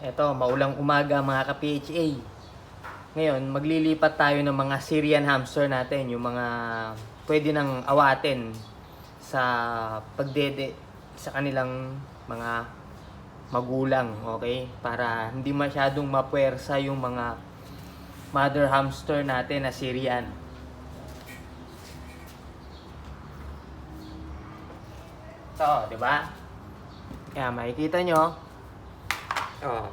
Eto, maulang umaga mga ka-PHA. Ngayon, maglilipat tayo ng mga Syrian hamster natin, yung mga pwede nang awatin sa pagdede sa kanilang mga magulang, okay? Para hindi masyadong mapuwersa yung mga mother hamster natin na Syrian. So, di ba? Kaya makikita nyo, Oh.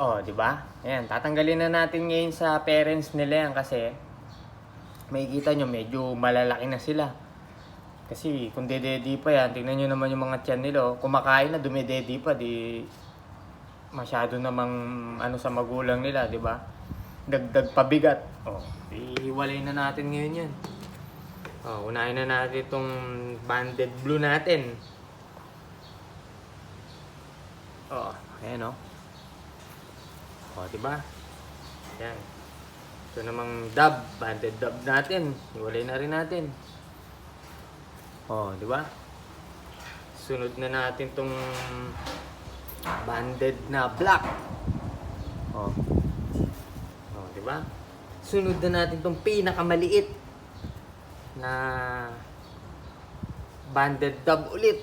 Oh, di ba? Ayan, tatanggalin na natin ngayon sa parents nila yan kasi makikita nyo medyo malalaki na sila. Kasi kung dededi pa yan, tingnan nyo naman yung mga tiyan nila. oh. Kumakain na, dumededi pa, di masyado namang ano sa magulang nila, di ba? Dagdag pabigat. Oh, ihiwalay na natin ngayon yan. Oh, unahin na natin itong banded blue natin. Oh, ayan oh. Oh, di ba? Yan. Ito namang dub, banded dub natin. Iwalay na rin natin. Oh, di ba? Sunod na natin tong banded na black. Oh. Oh, di ba? Sunod na natin tong pinakamaliit na banded dub ulit.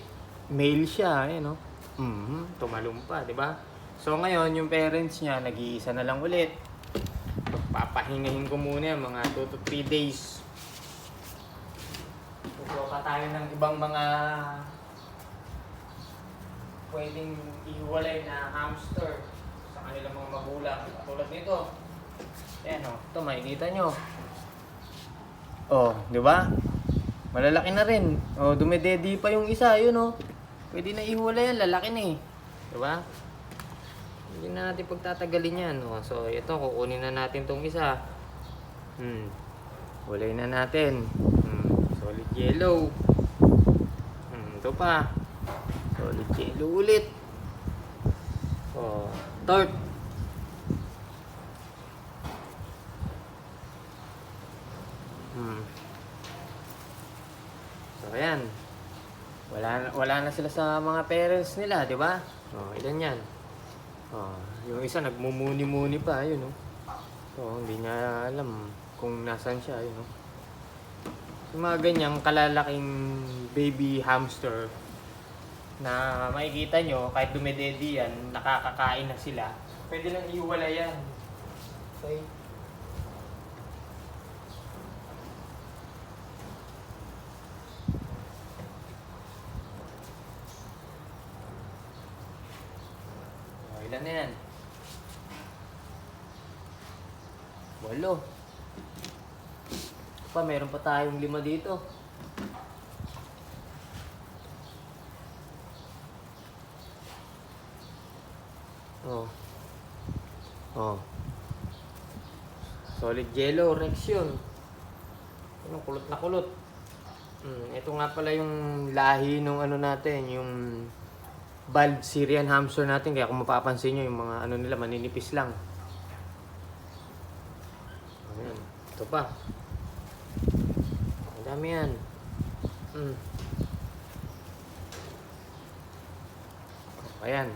Male siya, ayan oh. Mhm, tumalong pa, di ba? So ngayon, yung parents niya, nag-iisa na lang ulit. Papahingahin ko muna yan, mga 2 to 3 days. Kukuha pa tayo ng ibang mga pwedeng ihiwalay na hamster sa kanilang mga magulang. Tulad nito. Ayan o, ito makikita nyo. Oh, di ba? Malalaki na rin. Oh, dumededi pa yung isa, yun oh. Pwede na ihiwalay yan, lalaki na eh. Di ba? Hindi na natin pagtatagalin yan. Oh. So, ito, kukunin na natin tong isa. Hmm. Walay na natin. Hmm. Solid yellow. Hmm. Ito pa. Solid yellow ulit. Oh. Tort. Hmm. So, ayan. Wala, wala na sila sa mga parents nila, di ba? Oh, ilan yan? Oh, yung isa nagmumuni-muni pa, yun oh. So, hindi niya alam kung nasan siya, yun oh. Yung mga ganyang kalalaking baby hamster na makikita nyo, kahit dumededi yan, nakakakain na sila, pwede lang iwala yan. Okay? Oh, ilan na yan? Walo. Pa, meron pa tayong lima dito. Oh. Oh. Solid yellow, Rex yun. Ano, kulot na kulot. Hmm, ito nga pala yung lahi nung ano natin, yung Bald Syrian hamster natin. Kaya kung mapapansin nyo, yung mga ano nila, maninipis lang. Ayan. Ito pa. Ang dami yan. Mm. Ayan.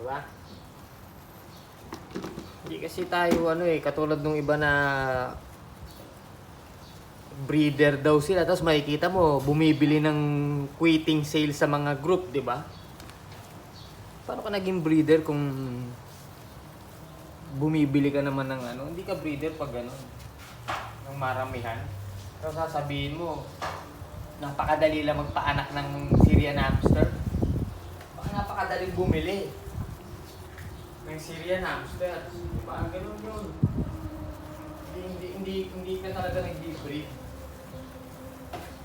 Diba? Hindi kasi tayo ano eh, katulad nung iba na breeder daw sila. Tapos makikita mo, bumibili ng quitting sale sa mga group, di ba? Paano ka naging breeder kung bumibili ka naman ng ano? Hindi ka breeder pag ano, ng maramihan. Pero sasabihin mo, napakadali lang magpaanak ng Syrian hamster. Baka napakadali bumili ng Syrian hamster. Di ba? Ganun yun. Hindi, hindi, hindi, hindi ka talaga nag-breed.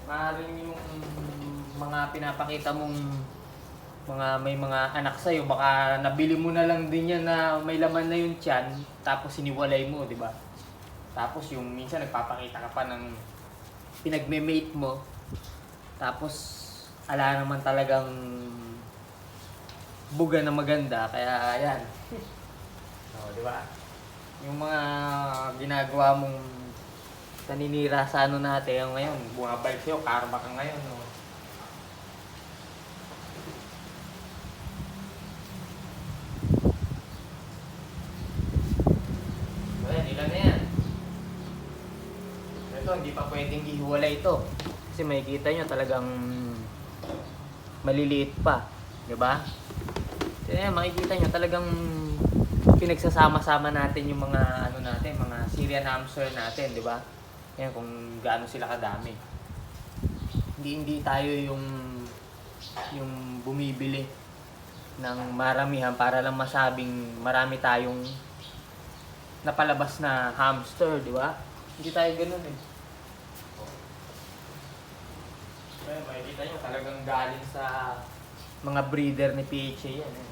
Maaaring yung mga pinapakita mong mga may mga anak sa'yo, baka nabili mo na lang din yan na may laman na yung tiyan, tapos siniwalay mo, di ba? Tapos yung minsan nagpapakita ka pa ng pinagme-mate mo, tapos ala naman talagang buga na maganda, kaya ayan. oh, di ba? Yung mga ginagawa mong naninira sa ano natin ngayon, bumabalik sa'yo, karma ka ngayon. No? oh. hindi pa ihiwalay ito. Kasi makikita nyo talagang maliliit pa. Di ba? Kaya makikita nyo talagang pinagsasama-sama natin yung mga ano natin, mga Syrian hamster natin, di ba? Yan kung gaano sila kadami. Hindi hindi tayo yung yung bumibili ng maramihan para lang masabing marami tayong napalabas na hamster, di ba? Hindi tayo ganun eh. Well, makikita nyo talagang galing sa mga breeder ni PHA yan. Eh.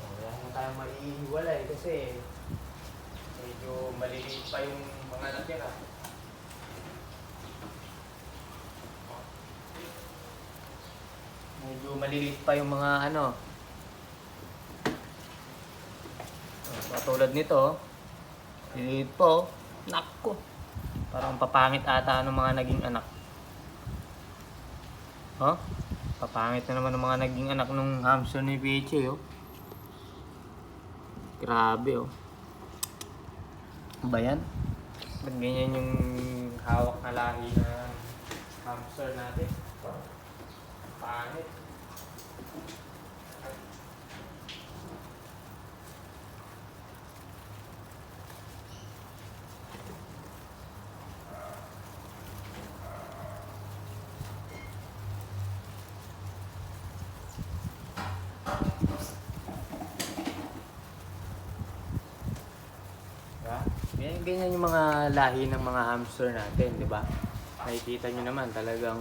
Oh, wala na tayong maiiwalay kasi medyo maliliit pa yung mga natira. Medyo maliliit pa yung mga ano. Oh, Katulad nito, liliit po. Nakko. Parang papangit ata ng mga naging anak. Huh? Papangit na naman ng mga naging anak nung hamster ni PHA, oh. Grabe, oh. Ba yan? Ba't ganyan yung hawak na lahi na hamster natin? Pangit. Diba? Ganyan, ganyan yung mga lahi ng mga hamster natin, di ba? Nakikita nyo naman talagang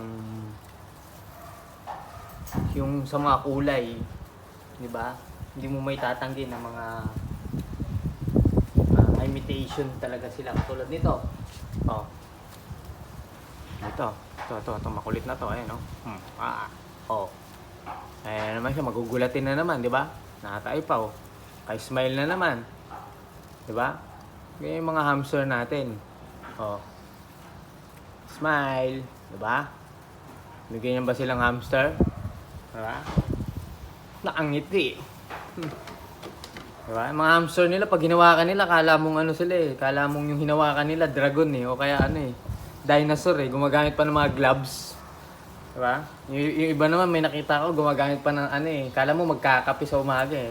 yung sa mga kulay, di ba? Hindi mo may tatanggi na mga ah, imitation talaga sila. Tulad nito. Oh. Ito. Ito, ito, ito. Makulit na to. Ayan, oh. Hmm. Ah. Oh. Ayan naman siya. Magugulatin na naman, di ba? Nakatay pa, oh. Kay smile na naman. Di ba? Ganyan yung mga hamster natin. Oh. Smile. Diba? Ganyan ba silang hamster? Diba? Nakangiti. Hmm. Diba? Mga hamster nila, pag hinawakan nila, kala mong ano sila eh. Kala mong yung hinawakan nila, dragon eh. O kaya ano eh. Dinosaur eh. Gumagamit pa ng mga gloves. Diba? Yung, yung iba naman, may nakita ko, gumagamit pa ng ano eh. Kala mo magkakape sa umaga eh.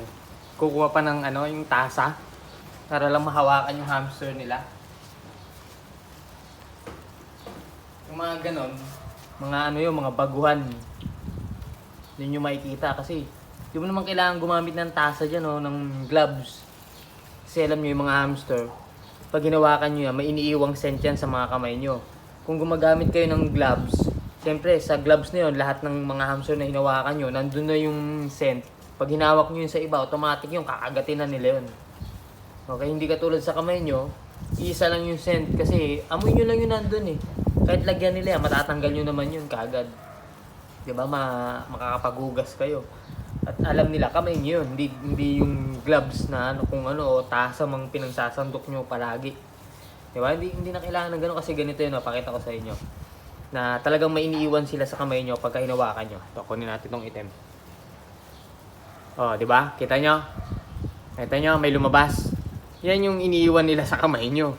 Kukuha pa ng ano, yung tasa para lang mahawakan yung hamster nila. Yung mga ganon, mga ano yung mga baguhan. Yun yung makikita kasi di mo naman kailangan gumamit ng tasa dyan o ng gloves. Kasi alam nyo yung mga hamster, pag hinawakan nyo yan, may iniiwang scent yan sa mga kamay nyo. Kung gumagamit kayo ng gloves, siyempre sa gloves na yun, lahat ng mga hamster na hinawakan nyo, nandun na yung scent. Pag hinawak nyo yun sa iba, automatic yung kakagatin na nila yun. Okay, hindi katulad sa kamay nyo, isa lang yung scent kasi amoy nyo lang yun nandun eh. Kahit lagyan nila yan, matatanggal nyo naman yun kagad. Di ba, Ma makakapagugas kayo. At alam nila, kamay nyo yun, hindi, hindi yung gloves na ano, kung ano, o tasa mang pinagsasandok nyo palagi. Di ba? Hindi, hindi na kailangan ng gano'n kasi ganito yun, napakita ko sa inyo. Na talagang may iniiwan sila sa kamay nyo pagka hinawakan nyo. Ito, kunin natin itong item. Oh, di ba? Kita nyo? Kita nyo, may lumabas. Yan yung iniiwan nila sa kamay nyo.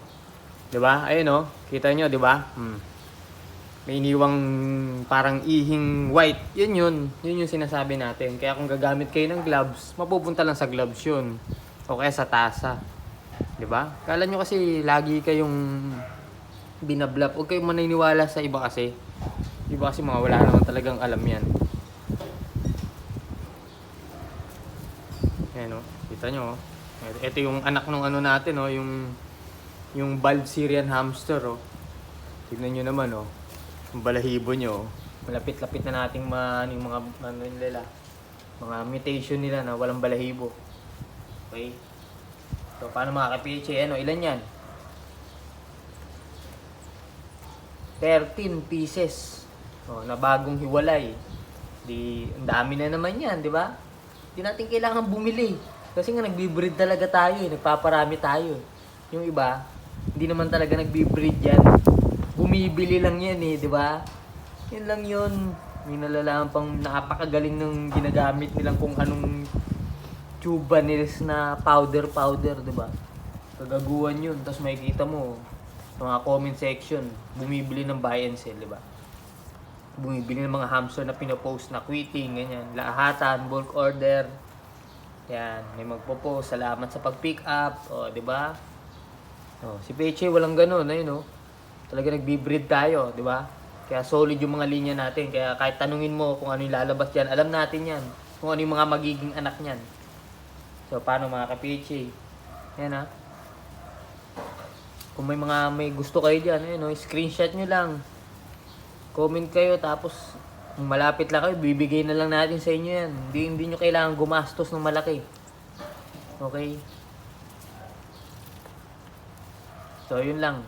'Di ba? Ayun oh, kita nyo, 'di ba? Hmm. May iniwang parang ihing white. Yun yun. Yun yung sinasabi natin. Kaya kung gagamit kayo ng gloves, mapupunta lang sa gloves yun. O kaya sa tasa. 'Di ba? Kala nyo kasi lagi kayong binablap. Huwag kayong maniniwala sa iba kasi. Iba kasi mga wala naman talagang alam yan. Ayan o. Kita nyo oh. Ito yung anak ng ano natin, oh, yung yung bald Syrian hamster, oh. Tignan nyo naman, oh. Yung balahibo nyo, oh. Malapit-lapit na nating ma, ano yung mga, ano nila, mga mutation nila na walang balahibo. Okay? So, paano mga ka-PHA, ano, ilan yan? 13 pieces. Oh, na bagong hiwalay. Di, ang dami na naman yan, di ba? Hindi natin kailangan bumili. Kasi nga nagbi-breed talaga tayo eh. Nagpaparami tayo. Yung iba, hindi naman talaga nagbi-breed yan. Bumibili lang yan eh, di ba? Yan lang yun. May nalalaman pang napakagaling ng ginagamit nilang kung anong tubanils na powder-powder, di ba? Kagaguhan yun. Tapos makikita mo, sa mga comment section, bumibili ng buy and sell, di ba? Bumibili ng mga hamster na pinopost na quitting, ganyan. Lahatan, bulk order. Yan, may magpo-post, salamat sa pag-pick up, o, di ba? Oh, si Peche walang ganun, ayun oh. Talaga nagbi-breed tayo, di ba? Kaya solid yung mga linya natin. Kaya kahit tanungin mo kung ano yung lalabas diyan, alam natin yan. Kung ano yung mga magiging anak niyan. So, paano mga ka-Peche? Yan ha. Kung may mga may gusto kayo diyan, ayun oh, screenshot nyo lang. Comment kayo tapos kung malapit lang kayo, bibigay na lang natin sa inyo yan. Hindi, hindi nyo kailangan gumastos ng malaki. Okay? So, yun lang.